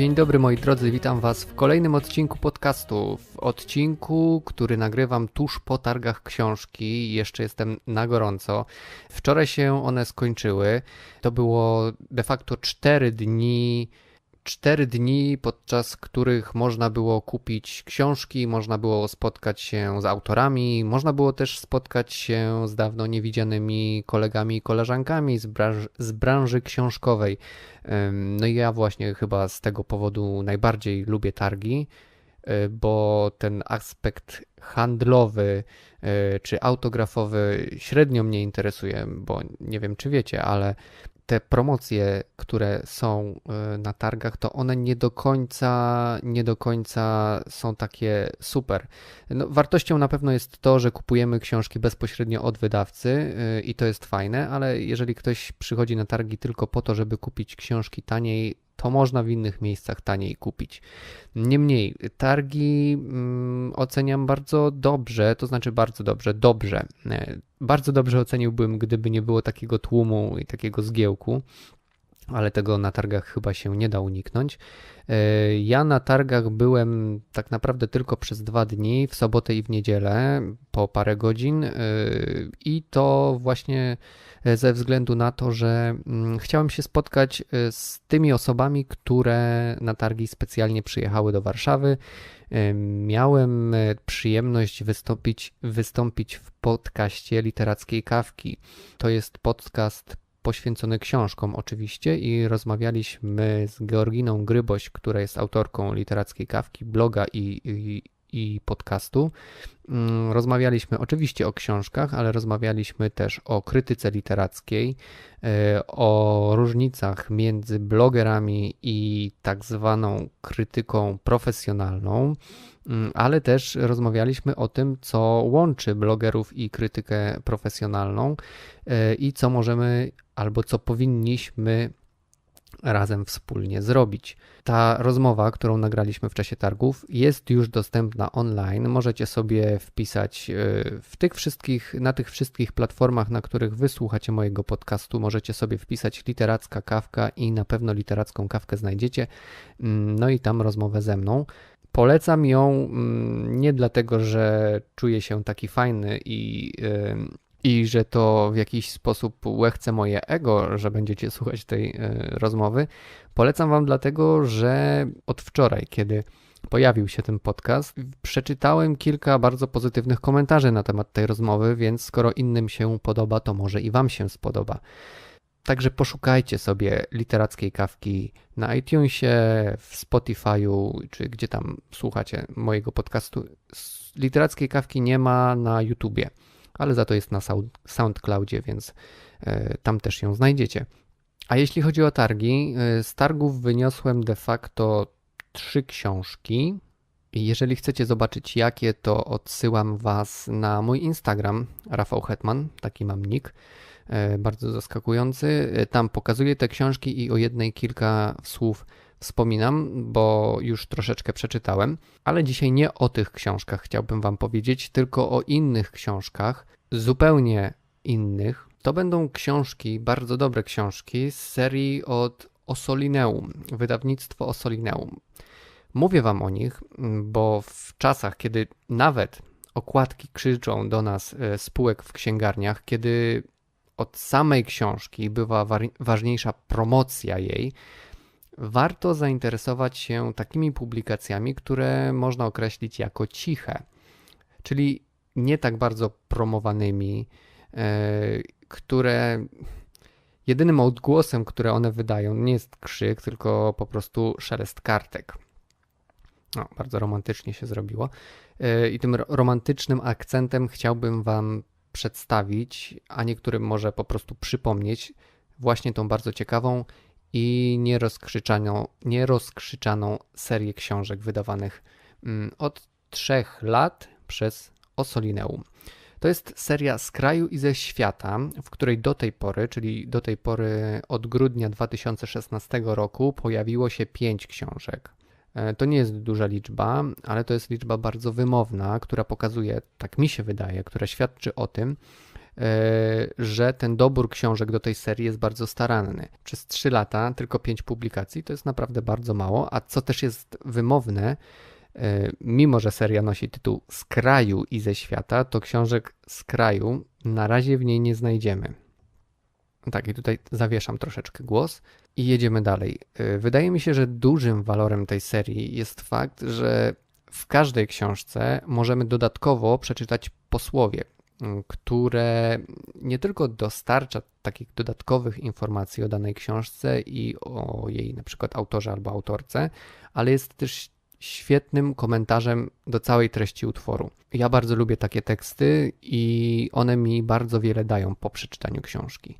Dzień dobry moi drodzy, witam Was w kolejnym odcinku podcastu. W odcinku, który nagrywam tuż po targach książki. Jeszcze jestem na gorąco. Wczoraj się one skończyły. To było de facto 4 dni cztery dni, podczas których można było kupić książki, można było spotkać się z autorami, można było też spotkać się z dawno niewidzianymi kolegami i koleżankami z branży, z branży książkowej. No i ja właśnie chyba z tego powodu najbardziej lubię targi, e, bo ten aspekt handlowy e, czy autografowy średnio mnie interesuje, bo nie wiem czy wiecie, ale te promocje, które są e, na targach, to one nie do końca, nie do końca są takie super. No, wartością na pewno jest to, że kupujemy książki bezpośrednio od wydawcy e, i to jest fajne, ale jeżeli ktoś przychodzi na targi tylko po to, żeby kupić książki taniej, to można w innych miejscach taniej kupić. Niemniej, targi mm, oceniam bardzo dobrze, to znaczy bardzo dobrze, dobrze. Bardzo dobrze oceniłbym, gdyby nie było takiego tłumu i takiego zgiełku ale tego na targach chyba się nie da uniknąć. E, ja na targach byłem tak naprawdę tylko przez dwa dni, w sobotę i w niedzielę, po parę godzin, e, i to właśnie ze względu na to, że mm, chciałem się spotkać e, z tymi osobami, które na targi specjalnie przyjechały do Warszawy. Miałem przyjemność wystąpić, wystąpić w podcaście Literackiej Kawki. To jest podcast poświęcony książkom oczywiście i rozmawialiśmy z Georginą Gryboś, która jest autorką literackiej kawki, bloga i, i, i podcastu. Mm, rozmawialiśmy oczywiście o książkach, ale rozmawialiśmy też o krytyce literackiej, e, o różnicach między blogerami i tak zwaną krytyką profesjonalną, mm, ale też rozmawialiśmy o tym, co łączy blogerów i krytykę profesjonalną e, i co możemy albo co powinniśmy razem wspólnie zrobić. Ta rozmowa, którą nagraliśmy w czasie targów, jest już dostępna online. Możecie sobie wpisać e, w tych wszystkich, na tych wszystkich platformach, na których wysłuchacie mojego podcastu, możecie sobie wpisać literacka kawka i na pewno literacką kawkę znajdziecie. Mm, no i tam rozmowę ze mną. Polecam ją mm, nie dlatego, że czuję się taki fajny i i że to w jakiś sposób łechce moje ego, że będziecie słuchać tej e, rozmowy. Polecam Wam dlatego, że od wczoraj, kiedy pojawił się ten podcast, przeczytałem kilka bardzo pozytywnych komentarzy na temat tej rozmowy, więc skoro innym się podoba, to może i Wam się spodoba. Także poszukajcie sobie literackiej kawki na iTunesie, w Spotify'u, czy gdzie tam słuchacie mojego podcastu. Literackiej kawki nie ma na YouTubie ale za to jest na SoundCloudzie, więc e, tam też ją znajdziecie. A jeśli chodzi o targi, e, z targów wyniosłem de facto trzy książki. Jeżeli chcecie zobaczyć jakie, to odsyłam Was na mój Instagram, Rafał Hetman, taki mam nick, e, bardzo zaskakujący. Tam pokazuję te książki i o jednej kilka słów wspominam, bo już troszeczkę przeczytałem, ale dzisiaj nie o tych książkach chciałbym Wam powiedzieć, tylko o innych książkach, zupełnie innych. To będą książki, bardzo dobre książki z serii od Osolineum, wydawnictwo Osolineum. Mówię Wam o nich, bo w czasach, kiedy nawet okładki krzyczą do nas e, spółek w księgarniach, kiedy od samej książki bywa ważniejsza promocja jej, warto zainteresować się takimi publikacjami, które można określić jako ciche, czyli nie tak bardzo promowanymi, e, które jedynym odgłosem, które one wydają, nie jest krzyk, tylko po prostu szelest kartek. No, bardzo romantycznie się zrobiło. E, I tym romantycznym akcentem chciałbym Wam przedstawić, a niektórym może po prostu przypomnieć, właśnie tą bardzo ciekawą i nierozkrzyczaną, nierozkrzyczaną serię książek wydawanych mm, od trzech lat przez Osolineum. To jest seria z kraju i ze świata, w której do tej pory, czyli do tej pory od grudnia 2016 roku, pojawiło się pięć książek. E, to nie jest duża liczba, ale to jest liczba bardzo wymowna, która pokazuje, tak mi się wydaje, która świadczy o tym, że ten dobór książek do tej serii jest bardzo staranny. Przez 3 lata tylko 5 publikacji to jest naprawdę bardzo mało, a co też jest wymowne, e, mimo że seria nosi tytuł Z kraju i ze świata, to książek z kraju na razie w niej nie znajdziemy. Tak, i tutaj zawieszam troszeczkę głos i jedziemy dalej. E, wydaje mi się, że dużym walorem tej serii jest fakt, że w każdej książce możemy dodatkowo przeczytać posłowie, które nie tylko dostarcza takich dodatkowych informacji o danej książce i o jej na przykład autorze albo autorce, ale jest też świetnym komentarzem do całej treści utworu. Ja bardzo lubię takie teksty i one mi bardzo wiele dają po przeczytaniu książki.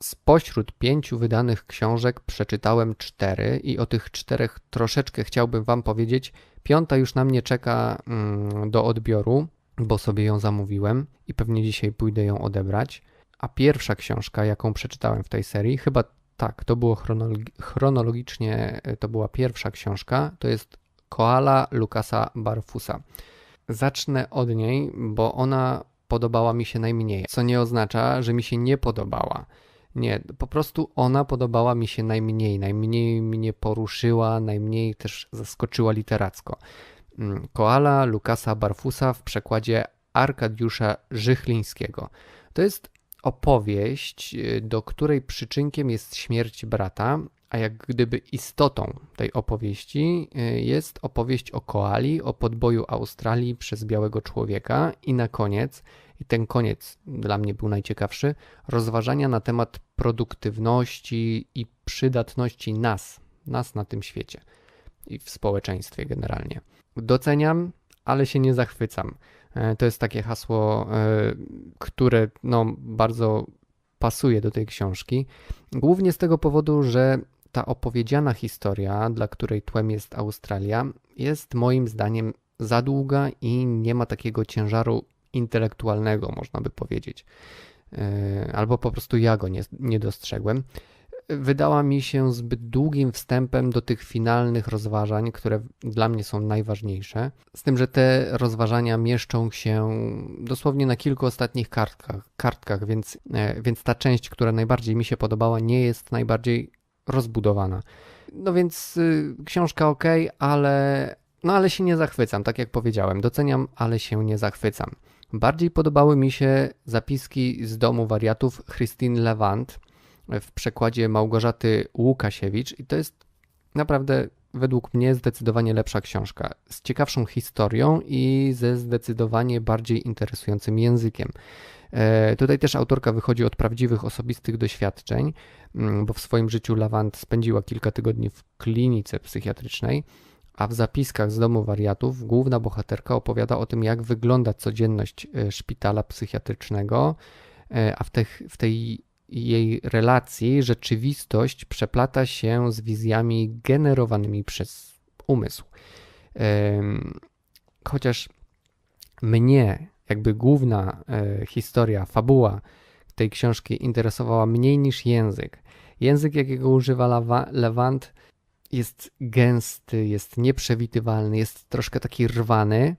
Spośród pięciu wydanych książek przeczytałem cztery i o tych czterech troszeczkę chciałbym Wam powiedzieć. Piąta już na mnie czeka mm, do odbioru, bo sobie ją zamówiłem i pewnie dzisiaj pójdę ją odebrać. A pierwsza książka, jaką przeczytałem w tej serii, chyba tak, to było chronologicznie, e, to była pierwsza książka, to jest Koala Lukasa Barfusa. Zacznę od niej, bo ona podobała mi się najmniej, co nie oznacza, że mi się nie podobała. Nie, po prostu ona podobała mi się najmniej, najmniej mnie poruszyła, najmniej też zaskoczyła literacko. Mm, Koala Lukasa Barfusa w przekładzie Arkadiusza Żychlińskiego. To jest opowieść, y, do której przyczynkiem jest śmierć brata, a jak gdyby istotą tej opowieści y, jest opowieść o koali, o podboju Australii przez białego człowieka i na koniec, i ten koniec dla mnie był najciekawszy, rozważania na temat produktywności i przydatności nas, nas na tym świecie i w społeczeństwie generalnie. Doceniam, ale się nie zachwycam. E, to jest takie hasło, e, które no, bardzo pasuje do tej książki. Głównie z tego powodu, że ta opowiedziana historia, dla której tłem jest Australia, jest moim zdaniem za długa i nie ma takiego ciężaru intelektualnego, można by powiedzieć. E, albo po prostu ja go nie, nie dostrzegłem wydała mi się zbyt długim wstępem do tych finalnych rozważań, które dla mnie są najważniejsze. Z tym, że te rozważania mieszczą się dosłownie na kilku ostatnich kartkach, kartkach więc, e, więc ta część, która najbardziej mi się podobała, nie jest najbardziej rozbudowana. No więc y, książka ok, ale, no ale się nie zachwycam, tak jak powiedziałem. Doceniam, ale się nie zachwycam. Bardziej podobały mi się zapiski z domu wariatów Christine Levant w przekładzie Małgorzaty Łukasiewicz i to jest naprawdę według mnie zdecydowanie lepsza książka, z ciekawszą historią i ze zdecydowanie bardziej interesującym językiem. E, tutaj też autorka wychodzi od prawdziwych osobistych doświadczeń, mm, bo w swoim życiu Lawant spędziła kilka tygodni w klinice psychiatrycznej, a w zapiskach z domu wariatów główna bohaterka opowiada o tym, jak wygląda codzienność e, szpitala psychiatrycznego, e, a w, w tej jej relacji rzeczywistość przeplata się z wizjami generowanymi przez umysł. Chociaż mnie, jakby główna e, historia, fabuła tej książki interesowała mniej niż język. Język, jakiego używa Lewant, jest gęsty, jest nieprzewidywalny, jest troszkę taki rwany,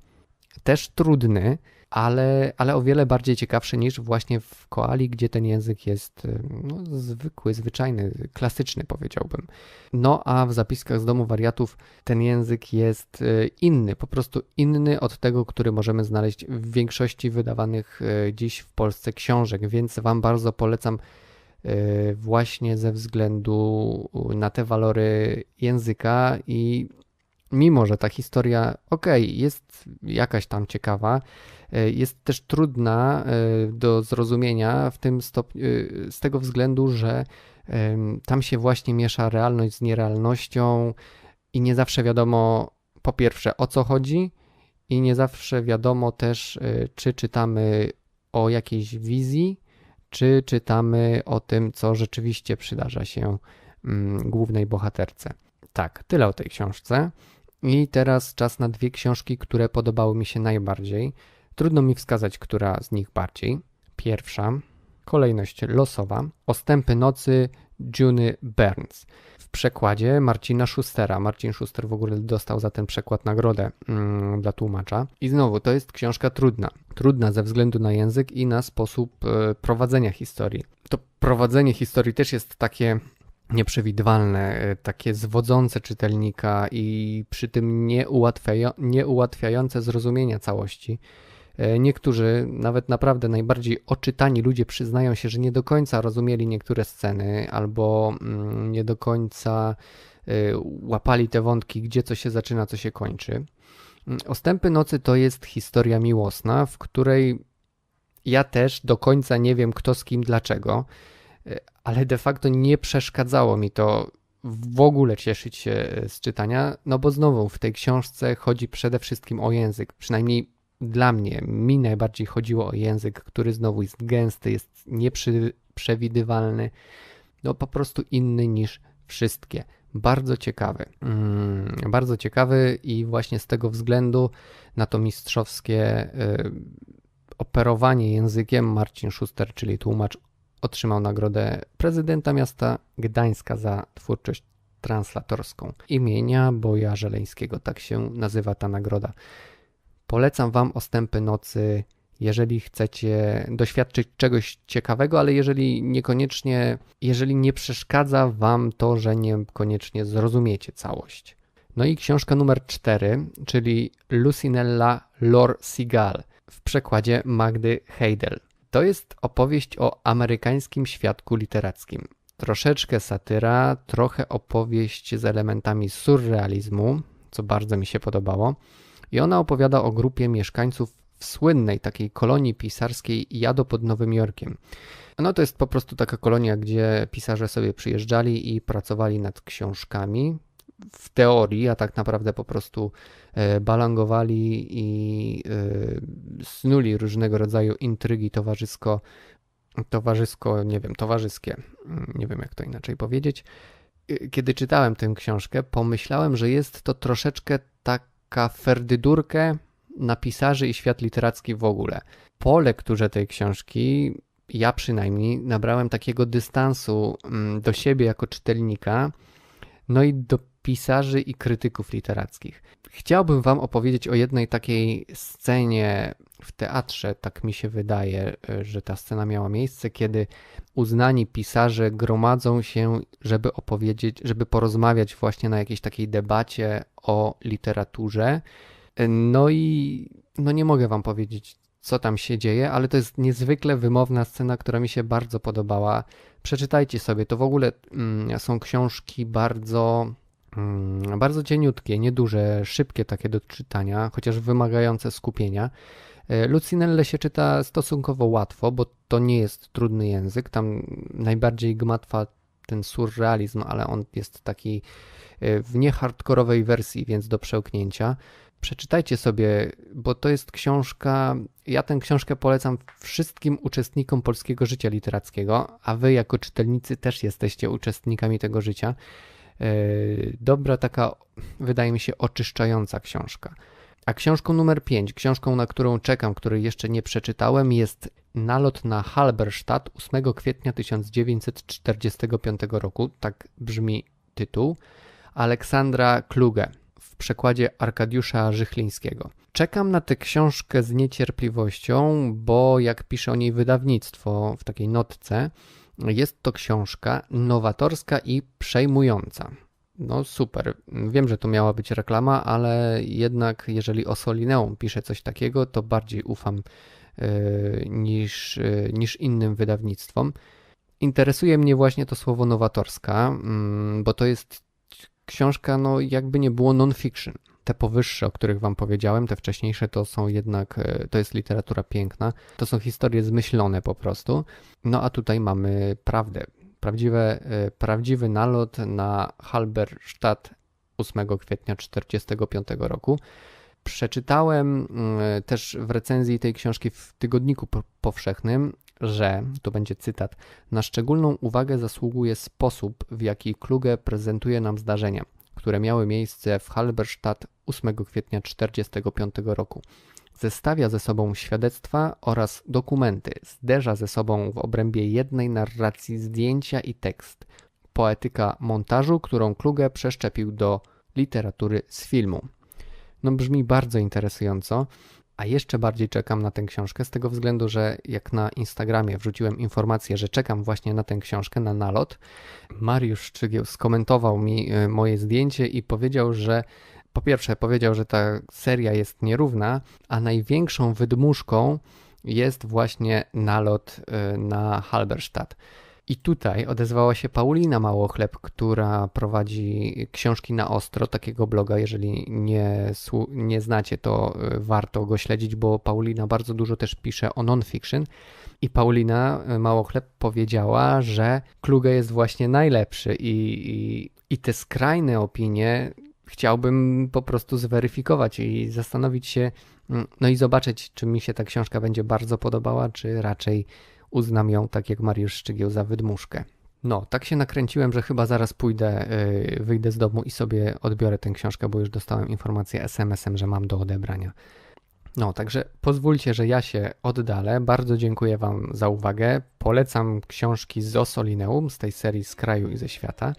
też trudny ale, ale o wiele bardziej ciekawszy niż właśnie w koali, gdzie ten język jest y, no, zwykły, zwyczajny, klasyczny powiedziałbym. No a w zapiskach z domu wariatów ten język jest y, inny, po prostu inny od tego, który możemy znaleźć w większości wydawanych y, dziś w Polsce książek, więc Wam bardzo polecam właśnie ze względu na te walory języka i mimo, że ta historia, ok, jest jakaś tam ciekawa, E, jest też trudna e, do zrozumienia w tym stopniu, e, z tego względu, że tam się właśnie miesza realność z nierealnością i nie zawsze wiadomo po pierwsze o co chodzi i nie zawsze wiadomo też czy czytamy o jakiejś wizji, czy czytamy o tym, co rzeczywiście przydarza się mm, głównej bohaterce. Tak, tyle o tej książce. I teraz czas na dwie książki, które podobały mi się najbardziej. Trudno mi wskazać, która z nich bardziej. Pierwsza, kolejność losowa, Ostępy nocy Juny Burns. W przekładzie Marcina Schustera. Marcin Schuster w ogóle dostał za ten przekład nagrodę mm, dla tłumacza. I znowu, to jest książka trudna. Trudna ze względu na język i na sposób e, prowadzenia historii. To prowadzenie historii też jest takie nieprzewidywalne, e, takie zwodzące czytelnika i przy tym nieułatwia, nieułatwiające zrozumienia całości. E, niektórzy, nawet naprawdę najbardziej oczytani ludzie, przyznają się, że nie do końca rozumieli niektóre sceny albo mm, nie do końca e, łapali te wątki, gdzie co się zaczyna, co się kończy. Mm, Ostępy nocy to jest historia miłosna, w której ja też do końca nie wiem, kto z kim, dlaczego, ale de facto nie przeszkadzało mi to w ogóle cieszyć się z czytania, no bo znowu w tej książce chodzi przede wszystkim o język, przynajmniej dla mnie, mi najbardziej chodziło o język, który znowu jest gęsty, jest nieprzewidywalny, no po prostu inny niż wszystkie. Bardzo ciekawy. Mm, bardzo ciekawy i właśnie z tego względu na to mistrzowskie y, operowanie językiem Marcin Schuster, czyli tłumacz, otrzymał nagrodę prezydenta miasta Gdańska za twórczość translatorską. Imienia Boja Żeleńskiego, tak się nazywa ta nagroda. Polecam Wam Ostępy Nocy, jeżeli chcecie doświadczyć czegoś ciekawego, ale jeżeli niekoniecznie, jeżeli nie przeszkadza Wam to, że niekoniecznie zrozumiecie całość. No i książka numer 4, czyli Lucinella Lor Sigal w przekładzie Magdy Heidel. To jest opowieść o amerykańskim świadku literackim. Troszeczkę satyra, trochę opowieść z elementami surrealizmu, co bardzo mi się podobało. I ona opowiada o grupie mieszkańców w słynnej takiej kolonii pisarskiej Jado pod Nowym Jorkiem. No to jest po prostu taka kolonia, gdzie pisarze sobie przyjeżdżali i pracowali nad książkami. W teorii, a tak naprawdę po prostu e, balangowali i e, snuli różnego rodzaju intrygi towarzysko, towarzysko, nie wiem, towarzyskie, nie wiem jak to inaczej powiedzieć. E, kiedy czytałem tę książkę, pomyślałem, że jest to troszeczkę tak taka ferdydurkę na pisarzy i świat literacki w ogóle. Po lekturze tej książki ja przynajmniej nabrałem takiego dystansu mm, do siebie jako czytelnika, no i do pisarzy i krytyków literackich. Chciałbym Wam opowiedzieć o jednej takiej scenie w teatrze, tak mi się wydaje, że ta scena miała miejsce, kiedy uznani pisarze gromadzą się, żeby opowiedzieć, żeby porozmawiać właśnie na jakiejś takiej debacie o literaturze. No i no nie mogę Wam powiedzieć, co tam się dzieje, ale to jest niezwykle wymowna scena, która mi się bardzo podobała. Przeczytajcie sobie, to w ogóle mm, są książki bardzo bardzo cieniutkie, nieduże, szybkie takie do czytania, chociaż wymagające skupienia. E, Lucinelle się czyta stosunkowo łatwo, bo to nie jest trudny język. Tam najbardziej gmatwa ten surrealizm, ale on jest taki e, w niehardkorowej wersji, więc do przełknięcia. Przeczytajcie sobie, bo to jest książka. Ja tę książkę polecam wszystkim uczestnikom polskiego życia literackiego, a wy jako czytelnicy też jesteście uczestnikami tego życia. E, dobra, taka, wydaje mi się, oczyszczająca książka. A książką numer 5, książką, na którą czekam, której jeszcze nie przeczytałem, jest Nalot na Halberstadt 8 kwietnia 1945 roku. Tak brzmi tytuł. Aleksandra Kluge w przekładzie Arkadiusza Żychlińskiego. Czekam na tę książkę z niecierpliwością, bo jak pisze o niej wydawnictwo w takiej notce, jest to książka nowatorska i przejmująca. No super. Wiem, że to miała być reklama, ale jednak jeżeli o Solineum pisze coś takiego, to bardziej ufam yy, niż, yy, niż innym wydawnictwom. Interesuje mnie właśnie to słowo nowatorska, yy, bo to jest książka, no jakby nie było non-fiction. Te powyższe, o których wam powiedziałem, te wcześniejsze, to są jednak, y, to jest literatura piękna, to są historie zmyślone po prostu. No a tutaj mamy prawdę, prawdziwe, e, prawdziwy nalot na Halberstadt 8 kwietnia 1945 roku. Przeczytałem mm, też w recenzji tej książki w Tygodniku Powszechnym, że, to będzie cytat, na szczególną uwagę zasługuje sposób, w jaki Kluge prezentuje nam zdarzenia, które miały miejsce w Halberstadt 8 kwietnia 1945 roku zestawia ze sobą świadectwa oraz dokumenty, zderza ze sobą w obrębie jednej narracji zdjęcia i tekst. poetyka montażu, którą Kluge przeszczepił do literatury z filmu. No brzmi bardzo interesująco, a jeszcze bardziej czekam na tę książkę z tego względu, że jak na Instagramie wrzuciłem informację, że czekam właśnie na tę książkę, na nalot, Mariusz Szczygieł skomentował mi y, moje zdjęcie i powiedział, że po pierwsze powiedział, że ta seria jest nierówna, a największą wydmuszką jest właśnie nalot y, na Halberstadt. I tutaj odezwała się Paulina Małochleb, która prowadzi książki na ostro, takiego bloga. Jeżeli nie, nie znacie, to y, warto go śledzić, bo Paulina bardzo dużo też pisze o non-fiction. I Paulina y, Małochleb powiedziała, że Kluge jest właśnie najlepszy i, i, i te skrajne opinie chciałbym po prostu zweryfikować i zastanowić się, mm, no i zobaczyć, czy mi się ta książka będzie bardzo podobała, czy raczej uznam ją tak jak Mariusz Szczygieł za wydmuszkę. No, tak się nakręciłem, że chyba zaraz pójdę, yy, wyjdę z domu i sobie odbiorę tę książkę, bo już dostałem informację SMS-em, że mam do odebrania. No, także pozwólcie, że ja się oddalę. Bardzo dziękuję Wam za uwagę. Polecam książki z Osolineum, z tej serii z kraju i ze świata.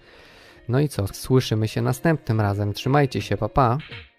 No i co, słyszymy się następnym razem. Trzymajcie się, papa. Pa.